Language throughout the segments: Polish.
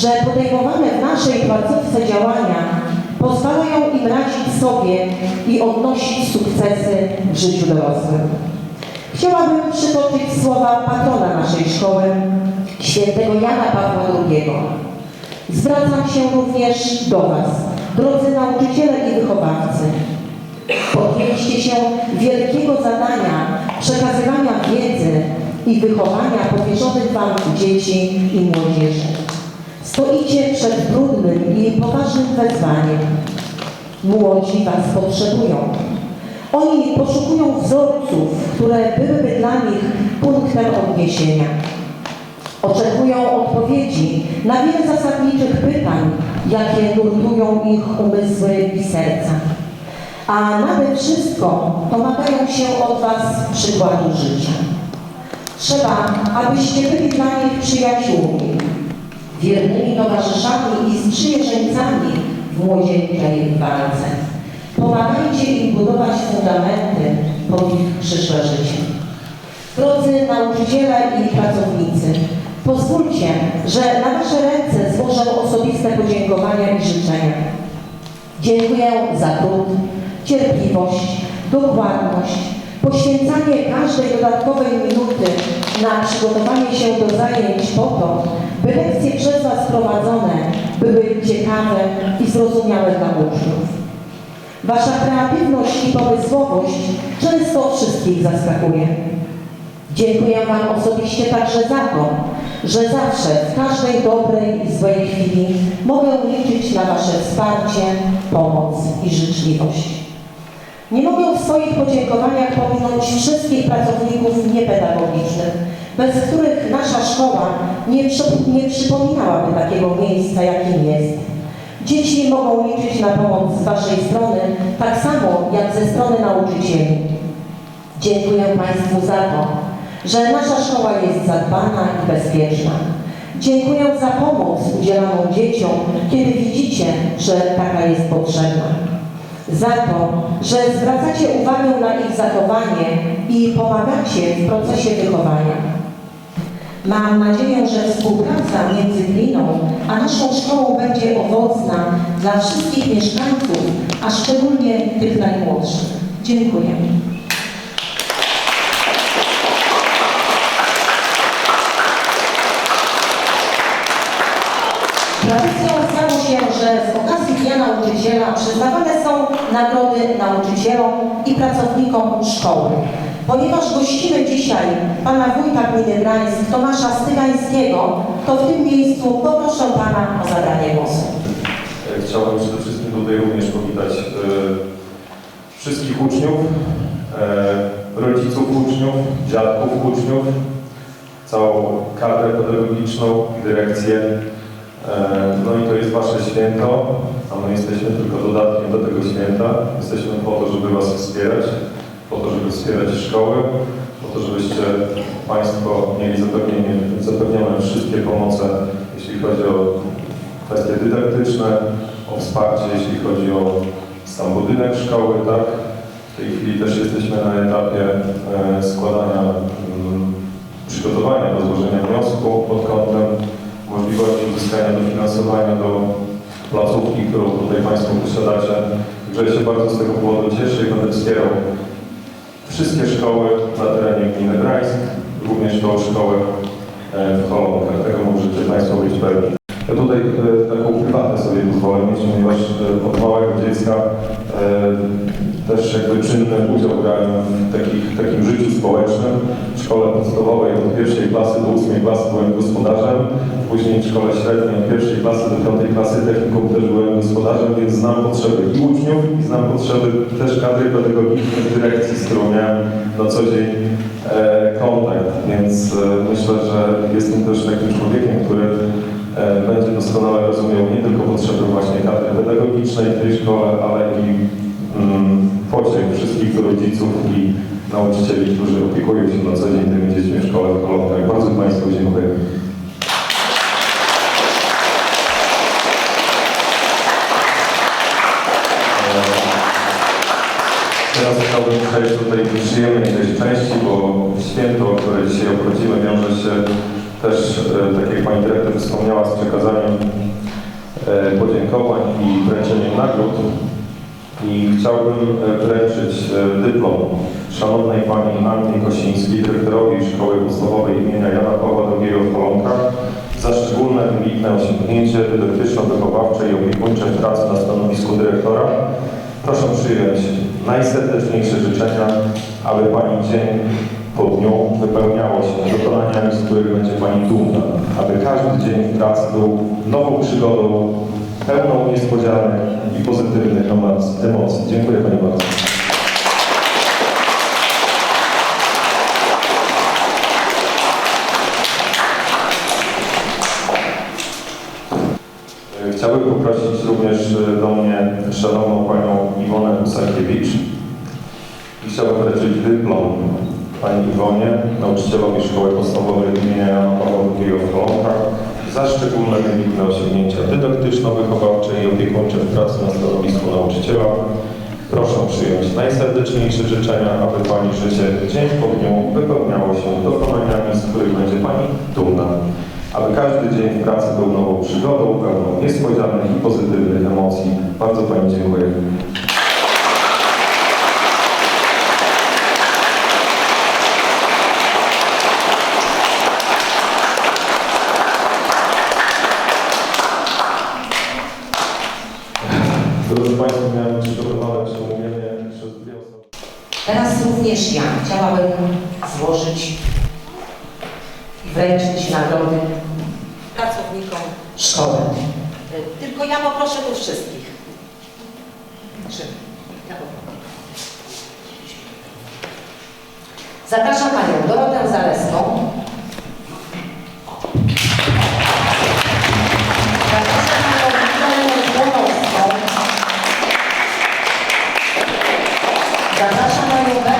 że podejmowane w naszej placówce działania pozwalają im radzić sobie i odnosić sukcesy w życiu dorosłym. Chciałabym przytoczyć słowa patrona naszej szkoły, świętego Jana Pawła II. Zwracam się również do Was, drodzy nauczyciele i wychowawcy. Podjęliście się wielkiego zadania przekazywania wiedzy i wychowania powierzonych Wam dzieci i młodzieży. Stoicie przed trudnym i poważnym wezwaniem. Młodzi Was potrzebują. Oni poszukują wzorców, które byłyby dla nich punktem odniesienia. Oczekują odpowiedzi na wiele zasadniczych pytań, jakie nurtują ich umysły i serca. A nade wszystko domagają się od Was przykładu życia. Trzeba, abyście byli dla nich przyjaciółmi, wiernymi towarzyszami i sprzymierzeńcami w młodzieńczej walce. Pomagajcie im budować fundamenty pod ich przyszłe życie. Drodzy nauczyciele i pracownicy, pozwólcie, że na Wasze ręce złożę osobiste podziękowania i życzenia. Dziękuję za trud, cierpliwość, dokładność, poświęcanie każdej dodatkowej minuty na przygotowanie się do zajęć po to, by lekcje przez Was prowadzone były ciekawe i zrozumiałe dla uczniów. Wasza kreatywność i pomysłowość często wszystkich zaskakuje. Dziękuję Wam osobiście także za to, że zawsze w każdej dobrej i złej chwili mogę liczyć na Wasze wsparcie, pomoc i życzliwość. Nie mogę w swoich podziękowaniach pominąć wszystkich pracowników niepedagogicznych, bez których nasza szkoła nie, nie przypominałaby takiego miejsca, jakim jest. Dzieci mogą liczyć na pomoc z Waszej strony, tak samo jak ze strony nauczycieli. Dziękuję Państwu za to, że nasza szkoła jest zadbana i bezpieczna. Dziękuję za pomoc udzielaną dzieciom, kiedy widzicie, że taka jest potrzebna. Za to, że zwracacie uwagę na ich zachowanie i pomagacie w procesie wychowania. Mam nadzieję, że współpraca między gminą a naszą szkołą będzie owocna dla wszystkich mieszkańców, a szczególnie tych najmłodszych. Dziękuję. Tradycją stało się, że z okazji Dnia Nauczyciela przyznawane są nagrody nauczycielom i pracownikom szkoły. Ponieważ gościmy dzisiaj pana wójta gminy Gdańsk, Tomasza Stygańskiego, to w tym miejscu poproszę pana o zabranie głosu. E, Chciałbym przede wszystkim tutaj również powitać e, wszystkich uczniów, e, rodziców uczniów, dziadków uczniów, całą kadrę pedagogiczną, dyrekcję. E, no i to jest Wasze święto, a my jesteśmy tylko dodatkiem do tego święta. Jesteśmy po to, żeby Was wspierać, po to, żeby wspierać szkołę, po to, żebyście Państwo mieli zapewnione wszystkie pomoce, jeśli chodzi o kwestie dydaktyczne, o wsparcie, jeśli chodzi o sam budynek szkoły, tak? W tej chwili też jesteśmy na etapie e, składania, mm, przygotowania do złożenia wniosku pod kątem możliwości uzyskania dofinansowania do placówki, którą tutaj Państwo posiadacie. Także się bardzo z tego powodu cieszę i będę wspierał wszystkie szkoły na terenie gminy Gdańsk, również tą szkołę e, w Cholonkach. Tego możecie Państwo być pewni. Ja tutaj e, taką prywatę sobie pozwolę mieć, ponieważ od małego dziecka e, też jakby czynny udział w takim życiu społecznym. Szkole podstawowej od pierwszej klasy do ósmej klasy byłem gospodarzem, później w szkole średniej od pierwszej klasy do piątej klasy technikum też byłem gospodarzem, więc znam potrzeby i uczniów i znam potrzeby też kadry pedagogicznej dyrekcji, z którą miałem na co dzień e, kontakt, więc e, myślę, że jestem też takim człowiekiem, który e, będzie doskonale rozumiał nie tylko potrzeby właśnie kadry pedagogicznej w tej szkole, ale i mm, pociech wszystkich rodziców i nauczycieli, którzy opiekują się na co dzień tymi dziećmi w szkole w Kolonkach. Bardzo Państwu dziękuję. Teraz chciałbym przejść do tej przyjemnej tej części, bo święto, które dzisiaj obchodzimy, wiąże się też, e, tak jak Pani Dyrektor wspomniała, z przekazaniem e, podziękowań i wręczeniem nagród. I chciałbym e, wręczyć e, dyplom szanownej Pani Annie Kosińskiej, dyrektorowi Szkoły Podstawowej imienia Jana Pawła II w Kolonkach za szczególne wybitne osiągnięcie dydaktyczno-wychowawcze i opiekuńcze w pracy na stanowisku dyrektora. Proszę przyjąć najserdeczniejsze życzenia, aby Pani dzień po dniu wypełniało się dokonaniami, z których będzie Pani dumna. Aby każdy dzień w pracy był nową przygodą, pełną niespodzianek i pozytywnych emoc- emocji. Dziękuję Pani bardzo. Chciałbym poprosić również e, do mnie szanowną panią Iwonę Husakiewicz i chciałbym wręczyć dyplom pani Iwonie, nauczycielowi Szkoły Podstawowej imienia Jana Pawła II w Kolonkach za szczególne wybitne osiągnięcia dydaktyczno-wychowawcze i opiekuńcze w pracy na stanowisku nauczyciela. Proszę przyjąć najserdeczniejsze życzenia, aby Pani życie dzień po dniu wypełniało się dokonaniami, z których będzie Pani dumna aby każdy dzień w pracy był nową przygodą, pełną niespodzianek i pozytywnych emocji. Bardzo Pani dziękuję. Drodzy Państwo, miałem przygotowane przemówienie przez dwie osoby. Teraz również ja chciałabym złożyć i wręczyć nagrody pracownikom szkoły. Tylko ja poproszę tu wszystkich. Czy- ja poproszę. Zapraszam Panią Dorotę Zaleską. Zapraszam Panią Wiktorię. Zapraszam Panią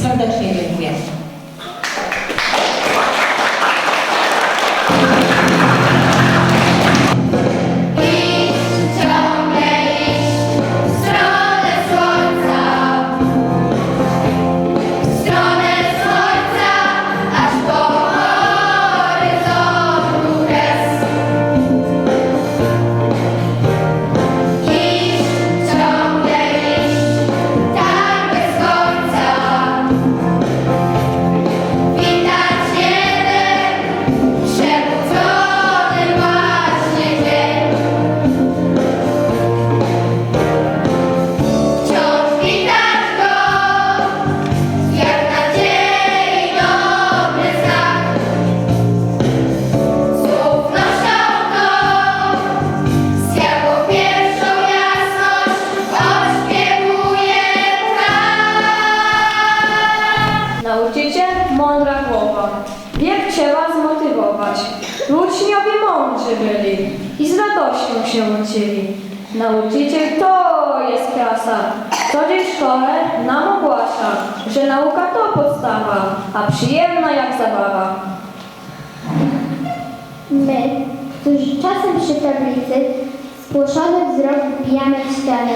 wszystkim serdecznie I z radością się uczyli. Nauczyciel to jest klasa. Co dzień szkole nam ogłasza, że nauka to podstawa, a przyjemna jak zabawa. My, którzy czasem przy tablicy spłoszony wzrok wbijamy w ścianę,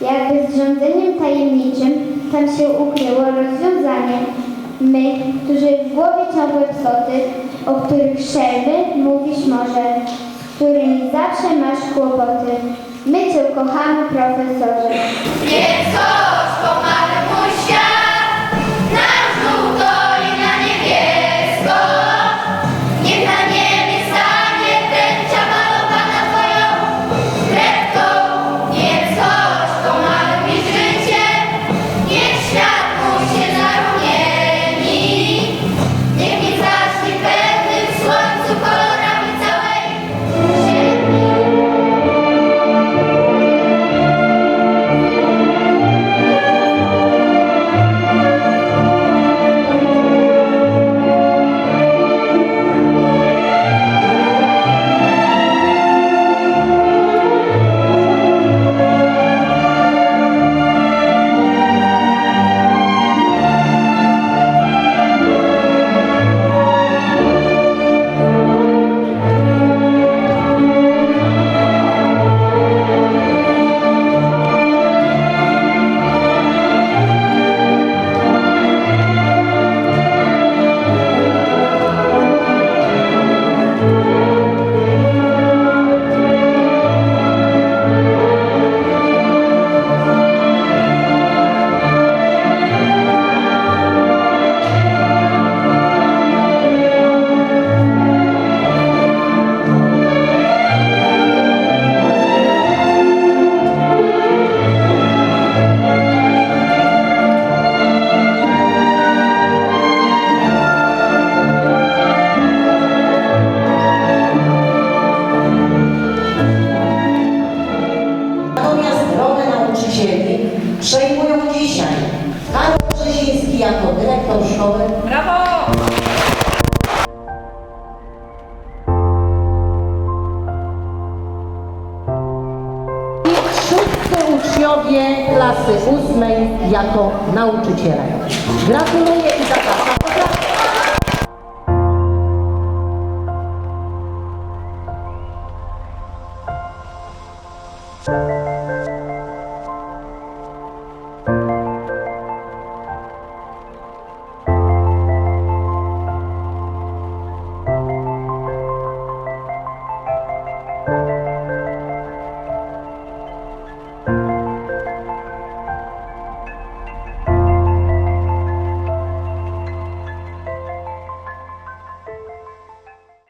jakby z rządzeniem tajemniczym tam się ukryło rozwiązanie. My, którzy w głowie ciągłe psoty, o których szelmy mówisz może, z którymi zawsze masz kłopoty. My Cię kochamy, profesorze. Niech coś pomaga Natomiast rolę nauczycieli przejmują dzisiaj Karol Brzeziński jako dyrektor szkoły. Brawo! uczniowie klasy ósmej jako nauczyciele. Gratuluję i zapraszam. Thank